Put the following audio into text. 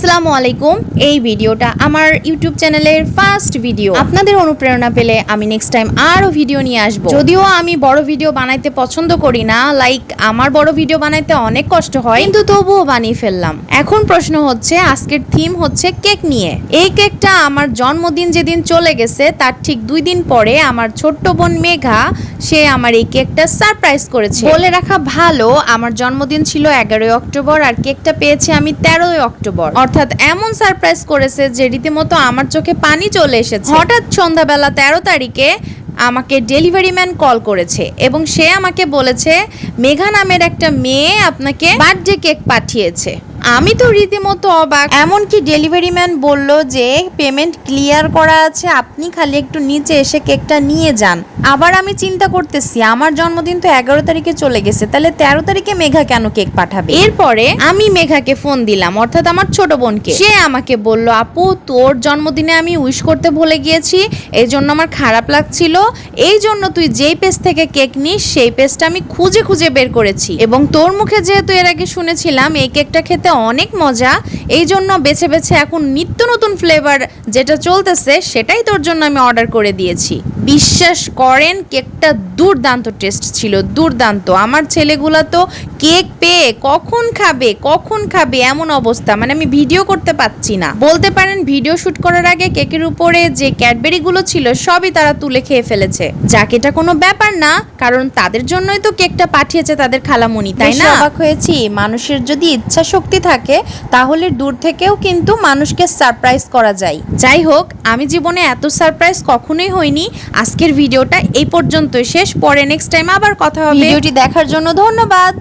আসসালামু আলাইকুম। এই ভিডিওটা আমার ইউটিউব চ্যানেলের ফার্স্ট ভিডিও আপনাদের অনুপ্রেরণা পেলে আমি নেক্সট টাইম আরও ভিডিও নিয়ে আসব। যদিও আমি বড় ভিডিও বানাইতে পছন্দ করি না লাইক আমার বড় ভিডিও বানাইতে অনেক কষ্ট হয়, কিন্তু তবুও বানিয়ে ফেললাম। এখন প্রশ্ন হচ্ছে, আজকের থিম হচ্ছে কেক নিয়ে। এই কেকটা আমার জন্মদিন যেদিন চলে গেছে, তার ঠিক দুই দিন পরে আমার ছোট্ট বোন মেঘা, সে আমার এই কেকটা সারপ্রাইজ করেছে। বলে রাখা ভালো, আমার জন্মদিন ছিল এগারোই অক্টোবর আর কেকটা পেয়েছি আমি তেরোই অক্টোবর। অর্থাৎ এমন সারপ্রাইজ করেছে যে রীতিমতো আমার চোখে পানি চলে এসেছে। হঠাৎ সন্ধ্যাবেলা তেরো তারিখে আমাকে ডেলিভারি ম্যান কল করেছে এবং সে আমাকে বলেছে, মেঘা নামের একটা মেয়ে আপনাকে বার্থডে কেক পাঠিয়েছে। আমি তো রীতিমতো অবাক। এমনকি ডেলিভারি ম্যান বলল যে, পেমেন্ট ক্লিয়ার করা আছে, আপনি খালি একটু নিচে এসে কেকটা নিয়ে যান। আবার আমি চিন্তা করতেছি, আমার জন্মদিন তো এগারো তারিখে চলে গেছে, তাহলে তেরো তারিখে মেঘা কেন কেক পাঠাবে? এরপরে আমি মেঘাকে ফোন দিলাম, অর্থাৎ আমার ছোট বোনকে। সে আমাকে বলল, আপু, তোর জন্মদিনে আমি উইশ করতে ভুলে গিয়েছি এই জন্য আমার খারাপ লাগছিল। এই জন্য তুই যেই পেজ থেকে কেক নিস, সেই পেজটা আমি খুঁজে খুঁজে বের করেছি। এবং তোর মুখে যেহেতু এর আগে শুনেছিলাম, এই কেকটা খেতে অনেক মজা। এই জন্য বেছে বেছে এখন নিত্য নতুন ফ্লেভার যেটা চলতেছে সেটাই তোর জন্য আমি অর্ডার করে দিয়েছি। বিশ্বাস করেন কেকটা দুর্দান্ত টেস্ট ছিল দুর্দান্ত। আমার ছেলেগুলা তো কেক পেয়ে কখন খাবে কখন খাবে এমন অবস্থা মানে আমি ভিডিও করতে পাচ্ছি না। বলতে পারেন ভিডিও শুট করার আগে কেকের উপরে যে ক্যাডবেরি গুলো ছিল সবই তারা তুলে খেয়ে ফেলেছে। যাক এটা কোনো ব্যাপার না কারণ তাদের জন্যই তো কেকটা পাঠিয়েছে তাদের খালামণি তাই না? অবাক হয়েছি। মানুষের যদি ইচ্ছা শক্তি থাকে, তাহলে দূর থেকেও কিন্তু মানুষকে সারপ্রাইজ করা যায়। যাই হোক, আমি জীবনে এত সারপ্রাইজ কখনোই হয়নি আজকের ভিডিওটা এই পর্যন্তই। শেষ, পরে নেক্সট টাইম আবার কথা হবে। ভিডিওটি দেখার জন্য ধন্যবাদ।